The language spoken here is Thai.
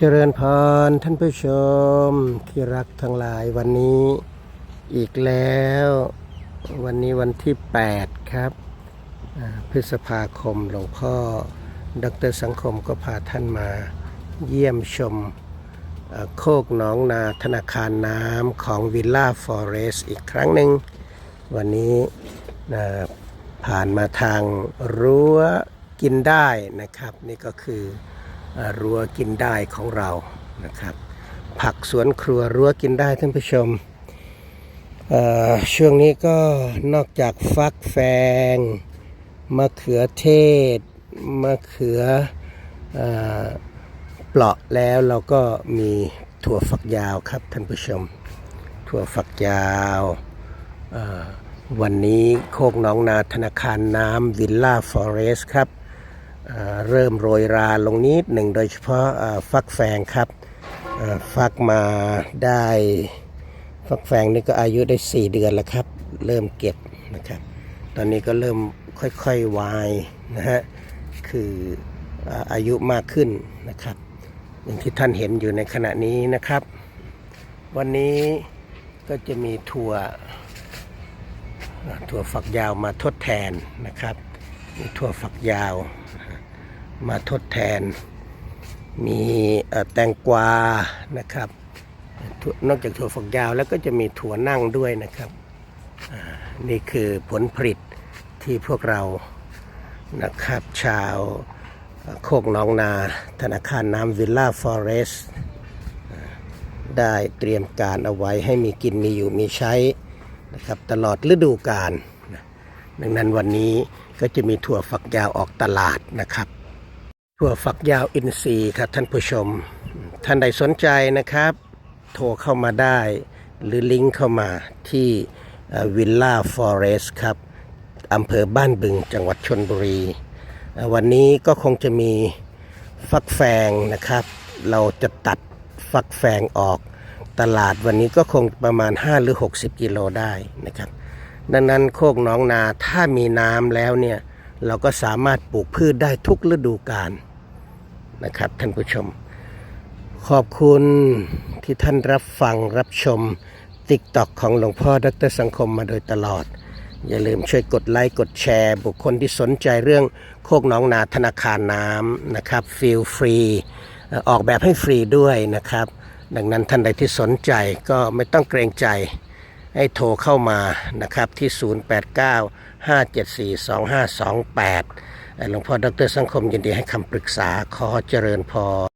เจริญพรท่านผู้ชมที่รักทั้งหลายวันนี้อีกแล้ว วันนี้วันที่ 8 ครับพฤษภาคมหลวงพ่อดรสังคมก็พาท่านมาเยี่ยมชมโคกหนองนาธนาคารน้ำของวิลล่าฟอเรสอีกครั้งหนึ่ง วันนี้นะผ่านมาทางรั้วกินได้นะครับ นี่ก็คือ รั้วกินได้ของเรานะครับ ผักสวนครัวรั้วกินได้ท่านผู้ชมเอ่อช่วงนี้ก็นอกจากฟักแฟงมะเขือเทศมะเขือเออเปราะแล้วเราก็มีถั่วฝักยาวครับท่านผู้ชม ถั่วฝักยาว วันนี้โคกหนองนาธนาคารน้ำวิลล่าฟอเรสครับ เริ่มโรยราลงนิดหนึ่งโดยเฉพาะฟักแฟงครับฟักมาได้ฟักแฟงนี่ก็อายุได้ 4 เดือนแล้วครับ เริ่มเก็บนะครับ ตอนนี้ก็เริ่มค่อยๆวายนะฮะคือเอ่ออายุมากขึ้นนะครับ อย่างที่ท่านเห็นอยู่ในขณะนี้นะครับ วันนี้ก็จะมีถั่วถั่วฝักยาวมาทดแทนนะครับ มีถั่วฝักยาว มาทดแทน มีแตงกวานะครับ นอกจากถั่วฝักยาวแล้วก็จะมีถั่วนั่งด้วยนะครับอ่านี่คือผลผลิตที่พวกเรานะครับ ชาวโคกหนองนาธนาคารน้ำวิลล่าฟอเรสได้เตรียมการเอาไว้ให้มีกินมีอยู่มีใช้นะครับตลอดฤดูกาลดังนั้นวันนี้ก็จะมีถั่วฝักยาวออกตลาดนะครับ ถั่วฝักยาวอินทรีย์ครับท่านผู้ชม ท่านใดสนใจนะครับ โทรเข้ามาได้ หรือลิงก์เข้ามาที่วิลล่าฟอเรสครับอำเภอบ้านบึงจังหวัดชนบุรี วันนี้ก็คงจะมีฟักแฟงนะครับ เราจะตัดฟักแฟงออกตลาดวันนี้ก็คงประมาณ 5 หรือ 60 กิโลได้นะครับ ดังนั้นโคกหนองนาถ้ามีน้ำแล้วเนี่ย เราก็สามารถปลูกพืชได้ทุกฤดูกาล นะครับท่านผู้ชม ขอบคุณที่ท่านรับฟังรับชมติ๊กต็อกของหลวงพ่อดรสังคมมาโดยตลอด อย่าลืมช่วยกดไลค์กดแชร์ บุคคลที่สนใจเรื่องโคกหนองนาธนาคารน้ำนะครับฟีลฟรีออกแบบให้ฟรีด้วยนะครับ ดังนั้นท่านใดที่สนใจก็ไม่ต้องเกรงใจให้โทรเข้ามานะครับที่ 089 574 2528 หลวงพ่อดรสังคมยินดีให้คำปรึกษาขอเจริญพร